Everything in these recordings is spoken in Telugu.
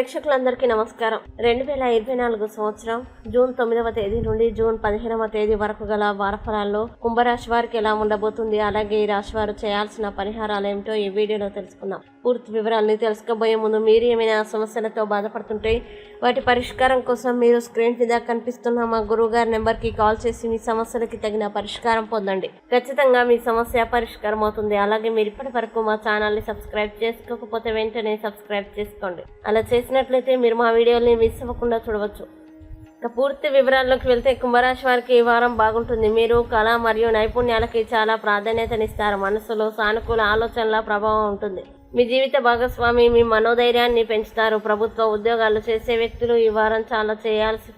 ప్రేక్షకులందరికీ నమస్కారం. రెండు వేల ఇరవై నాలుగు సంవత్సరం జూన్ తొమ్మిదవ తేదీ నుండి జూన్ పదిహేనవ తేదీ వరకు గల వారఫలాల్లో కుంభరాశి వారికి ఎలా ఉండబోతుంది అలాగే ఈ రాశి వారు చేయాల్సిన పరిహారాలు ఏమిటో ఈ వీడియోలో తెలుసుకుందాం. పూర్తి వివరాలని తెలుసుకోబోయే ముందు మీరు ఏమైనా సమస్యలతో బాధపడుతుంటే వాటి పరిష్కారం కోసం మీరు స్క్రీన్ మీద కనిపిస్తున్న మా గురువు గారి నెంబర్కి కాల్ చేసి మీ సమస్యలకి తగిన పరిష్కారం పొందండి. ఖచ్చితంగా మీ సమస్య పరిష్కారం అవుతుంది. అలాగే మీరు ఇప్పటి వరకు మా ఛానల్ని సబ్స్క్రైబ్ చేసుకోకపోతే వెంటనే సబ్స్క్రైబ్ చేసుకోండి. అలా చేసి చేసినట్లయితే మీరు మా వీడియోని మిస్ అవ్వకుండా చూడవచ్చు. ఇక పూర్తి వివరాల్లోకి వెళ్తే కుంభరాశి వారికి ఈ వారం బాగుంటుంది. మీరు కళ మరియు నైపుణ్యాలకి చాలా ప్రాధాన్యతనిస్తారు. మనసులో సానుకూల ఆలోచనల ప్రభావం ఉంటుంది. మీ జీవిత భాగస్వామి మీ మనోధైర్యాన్ని పెంచుతారు. ప్రభుత్వ ఉద్యోగాలు చేసే వ్యక్తులు ఈ వారం చాలా చేయాల్సి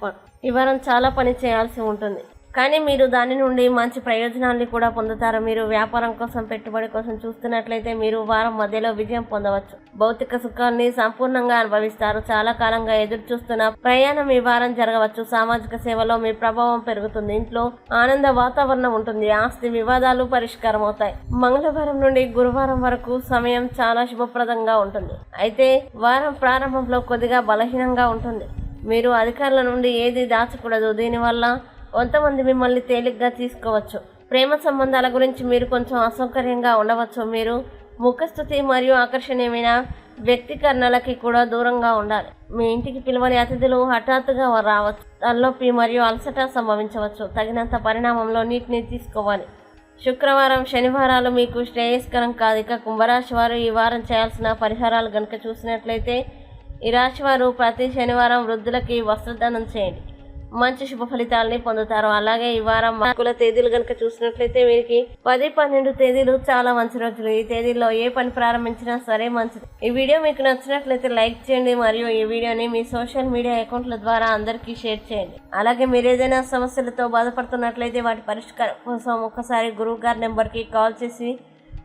ఈ వారం చాలా పని చేయాల్సి ఉంటుంది. కానీ మీరు దాని నుండి మంచి ప్రయోజనాన్ని కూడా పొందుతారు. మీరు వ్యాపారం కోసం పెట్టుబడి కోసం చూస్తున్నట్లయితే మీరు వారం మధ్యలో విజయం పొందవచ్చు. భౌతిక సుఖాన్ని సంపూర్ణంగా అనుభవిస్తారు. చాలా కాలంగా ఎదురు చూస్తున్న ప్రయాణం ఈ వారం జరగవచ్చు. సామాజిక సేవలో మీ ప్రభావం పెరుగుతుంది. ఇంట్లో ఆనంద వాతావరణం ఉంటుంది. ఆస్తి వివాదాలు పరిష్కారం అవుతాయి మంగళవారం నుండి గురువారం వరకు సమయం చాలా శుభప్రదంగా ఉంటుంది. అయితే వారం ప్రారంభంలో కొద్దిగా బలహీనంగా ఉంటుంది. మీరు అధికారుల నుండి ఏది దాచకూడదు. దీనివల్ల కొంతమంది మిమ్మల్ని తేలిగ్గా తీసుకోవచ్చు. ప్రేమ సంబంధాల గురించి మీరు కొంచెం అసౌకర్యంగా ఉండవచ్చు. మీరు ముఖస్థుతి మరియు ఆకర్షణీయమైన వ్యక్తీకరణలకి కూడా దూరంగా ఉండాలి. మీ ఇంటికి పిలవని అతిథులు హఠాత్తుగా రావచ్చు. తలనొప్పి మరియు అలసట సంభవించవచ్చు. తగినంత పరిణామంలో నీటిని తీసుకోవాలి. శుక్రవారం శనివారాలు మీకు శ్రేయస్కరం కాదు. ఇక కుంభరాశి వారు ఈ వారం చేయాల్సిన పరిహారాలు కనుక చూసినట్లయితే ఈ రాశి వారు ప్రతి శనివారం వృద్ధులకి వస్త్రదానం చేయండి. మంచి శుభ ఫలితాలని పొందుతారు. అలాగే ఈ వారం మార్కుల తేదీలు కనుక చూసినట్లయితే వీరికి పది పన్నెండు తేదీలు చాలా మంచి రోజులు. ఈ తేదీల్లో ఏ పని ప్రారంభించినా సరే మంచిది. ఈ వీడియో మీకు నచ్చినట్లయితే లైక్ చేయండి మరియు ఈ వీడియోని మీ సోషల్ మీడియా అకౌంట్ల ద్వారా అందరికీ షేర్ చేయండి. అలాగే మీరు ఏదైనా సమస్యలతో బాధపడుతున్నట్లయితే వాటి పరిష్కారం కోసం ఒకసారి గురువు గారి నెంబర్కి కాల్ చేసి